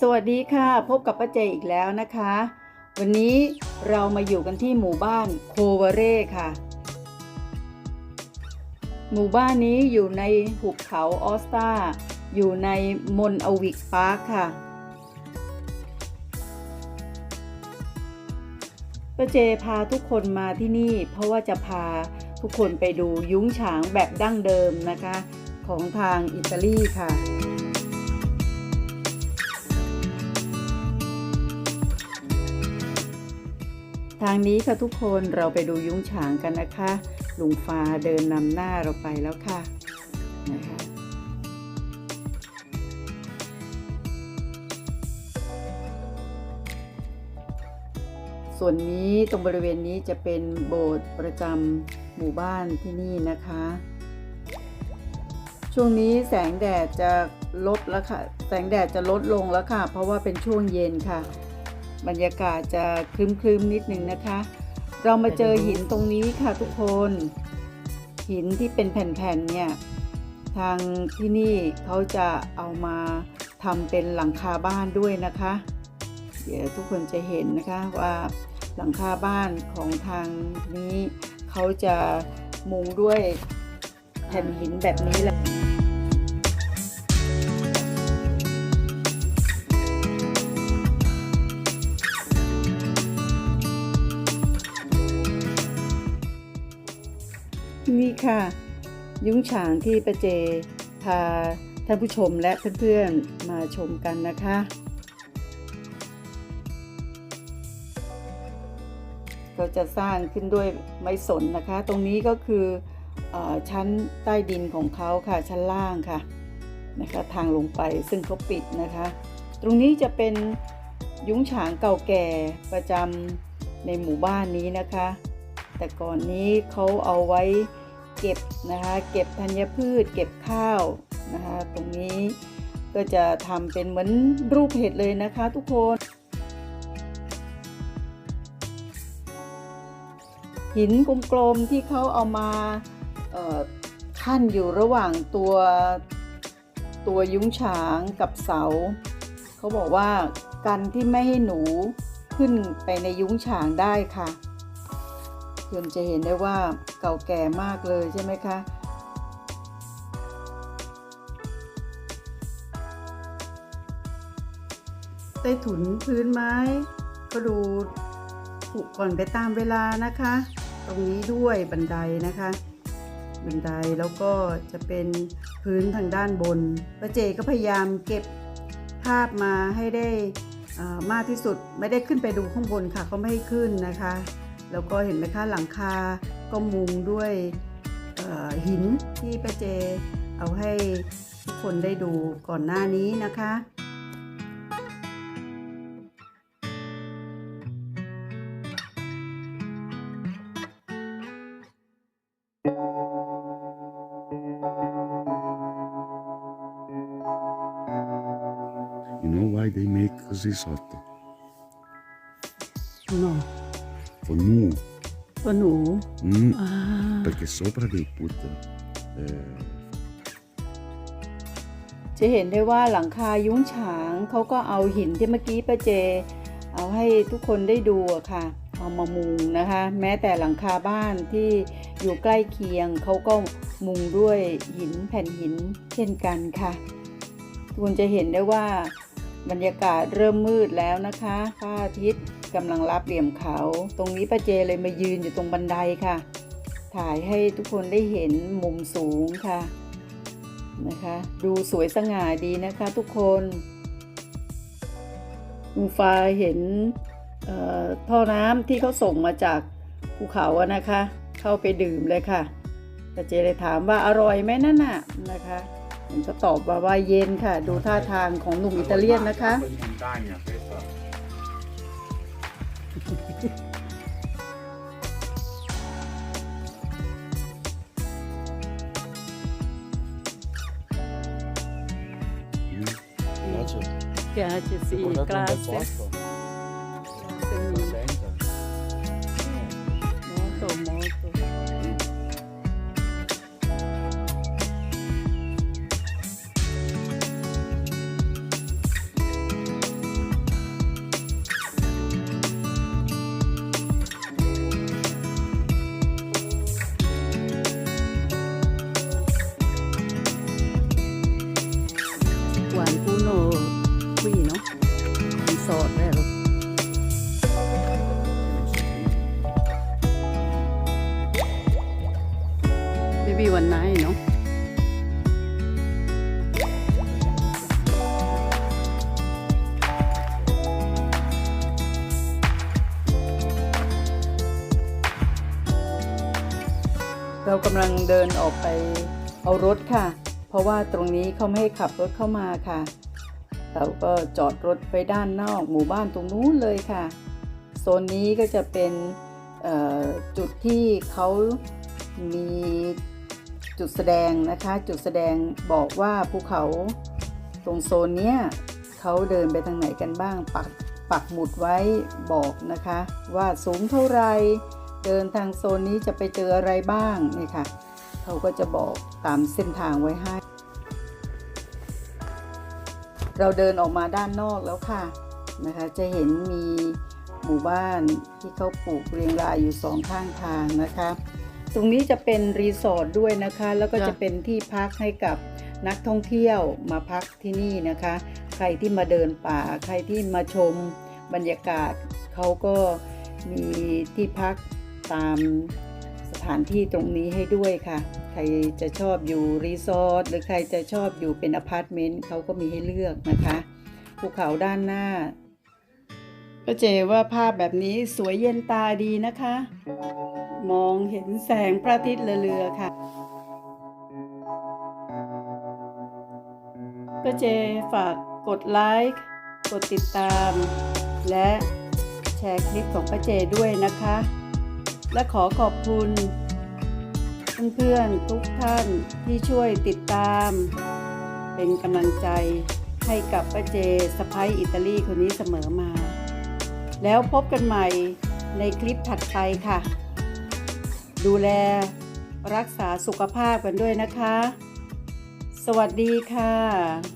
สวัสดีค่ะ พบกับป้าเจอีกแล้วนะคะ วันนี้เรามาอยู่กันที่หมู่บ้านโควเร่ค่ะ หมู่บ้านนี้อยู่ในหุบเขาออสตาอยู่ในมอนอวิกพาร์คค่ะ ประเจพาทุกคนมาที่นี่ เพราะว่าจะพาทุกคนไปดูยุ้งฉางแบบดั้งเดิมนะคะ ของทางอิตาลีค่ะางนี้ค่ะทุกคนเราไปดูยุ้งฉางกันนะคะ ลุงฟ้าเดินนำหน้าเราไปแล้วค่ะนะคะส่วนนี้ตรงบริเวณนี้จะเป็นโบสถ์ประจำหมู่บ้านที่นี่นะคะ ช่วงนี้แสงแดดจะลดแล้วค่ะ แสงแดดจะลดลงแล้วค่ะ เพราะว่าเป็นช่วงเย็นค่ะ บรรยากาศจะคลึ้มๆนิดนึงนะคะ เรามาเจอหินตรงนี้ค่ะทุกคน หินที่เป็นแผ่นๆเนี่ยทางที่นี่เขาจะเอามาทำเป็นหลังคาบ้านด้วยนะคะ เดี๋ยวทุกคนจะเห็นนะคะว่าหลังคาบ้านของทางนี้เขาจะมุงด้วยแผ่นหินแบบนี้แหละ นี่ค่ะ ยุ้งฉางที่ประเจพาท่านผู้ชมและเพื่อนๆมาชมกันนะคะ ก็จะสร้างขึ้นด้วยไม้สนนะคะ ตรงนี้ก็คือเออชั้นใต้ดินของเขาค่ะชั้นล่างค่ะนะคะทางลงไปซึ่งเขาปิดนะคะ ตรงนี้จะเป็นยุ้งฉางเก่าแก่ประจำในหมู่บ้านนี้นะคะ แต่ก่อนนี้เขาเอาไว้เก็บนะคะ เก็บธัญพืช เก็บข้าวนะคะ ตรงนี้ก็จะทำเป็นเหมือนรูปเห็ดเลยนะคะ ทุกคน หินกลมๆที่เขาเอามาขั้นอยู่ระหว่างตัวตัวยุ้งฉางกับเสา เขาบอกว่ากันที่ไม่ให้หนูขึ้นไปในยุ้งฉางได้ค่ะ คุณจะเห็นได้ว่าเก่าแก่มากเลยใช่ไหมคะใต้ถุนพื้นไม้ ก็ดูผุก่อนไปตามเวลานะคะ ตรงนี้ด้วยบันไดนะคะ บันไดแล้วก็จะเป็นพื้นทางด้านบนป้าเจก็พยายามเก็บภาพมาให้ได้มากที่สุดไม่ได้ขึ้นไปดูข้างบนค่ะเขาไม่ให้ขึ้นนะคะ แล้วก็เห็นไหมคะหลังคาก็มุงด้วยเอ่อหินที่ป้าเจเอาให้ทุกคนได้ดูก่อนหน้านี้นะคะ You know why they make così sotto? เนาะ Con nu. ตัวหนู Mm, อ่า perché sopra they put eh, จะเห็นได้ว่าหลังคายุ้งฉางเขาก็เอาหินที่เมื่อกี้ป้าเจ เอาให้ทุกคนได้ดูอะค่ะ เอามามุงนะคะ แม้แต่หลังคาบ้านที่อยู่ใกล้เคียงเขาก็มุงด้วยหินแผ่นหินเช่นกันค่ะทุกคนจะเห็นได้ว่า บรรยากาศเริ่มมืดแล้วนะคะพระอาทิตย์กำลังรับเหลี่ยมเขา ตรงนี้ป้าเจเลยมายืนอยู่ตรงบันไดค่ะ ถ่ายให้ทุกคนได้เห็นมุมสูงค่ะนะคะ ดูสวยสง่าดีนะคะทุกคนอูฟ้าเห็นเอ่อท่อน้ำที่เขาส่งมาจากภูเขาอะนะคะ เข้าไปดื่มเลยค่ะแต่เจเลยถามว่าอร่อยไหมนั่นน่ะนะคะ มันจะตอบว่าว่าเย็นค่ะ ดูท่าทางของหนุ่มอิตาเลียนนะคะ Montagna questa. แกจะสีกลาสสิก Maybe one night, no? "เรากำลังเดินออกไปเอารถค่ะ เพราะว่าตรงนี้เขาไม่ให้ขับรถเข้ามาค่ะ เราก็จอดรถไว้ด้านนอกหมู่บ้านตรงนู้นเลยค่ะ โซนนี้ก็จะเป็นจุดที่เขามี จุดแสดงนะคะ จุดแสดงบอกว่าภูเขาตรงโซนเนี้ยเขาเดินไปทางไหนกันบ้างปักปักหมุดไว้บอกนะคะ ว่าสูงเท่าไร เดินทางโซนนี้จะไปเจออะไรบ้างนี่ค่ะเขาก็จะบอกตามเส้นทางไว้ให้ เราเดินออกมาด้านนอกแล้วค่ะนะคะจะเห็นมีหมู่บ้านที่เขาปลูกเรียงรายอยู่สองข้างทางนะคะ ตรงนี้จะเป็นรีสอร์ทด้วยนะคะ แล้วก็จ้ะจะเป็นที่พักให้กับนักท่องเที่ยวมาพักที่นี่นะคะ ใครที่มาเดินป่า ใครที่มาชมบรรยากาศเขาก็มีที่พักตามสถานที่ตรงนี้ให้ด้วยค่ะ ใครจะชอบอยู่รีสอร์ทหรือใครจะชอบอยู่เป็นอพาร์ตเมนต์เขาก็มีให้เลือกนะคะภูเขาด้านหน้า ก็เจว่าภาพแบบนี้สวยเย็นตาดีนะคะ มองเห็นแสงพระอาทิตย์เรือค่ะก็เจฝากกดไลค์กดติดตาม และแชร์คลิปของป้าเจด้วยนะคะ และขอขอบคุณเพื่อนๆทุกท่านที่ช่วยติดตาม เป็นกำลังใจให้กับป้าเจสะพ้ยอิตาลีคนนี้เสมอมา แล้วพบกันใหม่ในคลิปถัดไปค่ะ ดูแลรักษาสุขภาพกันด้วยนะคะ สวัสดีค่ะ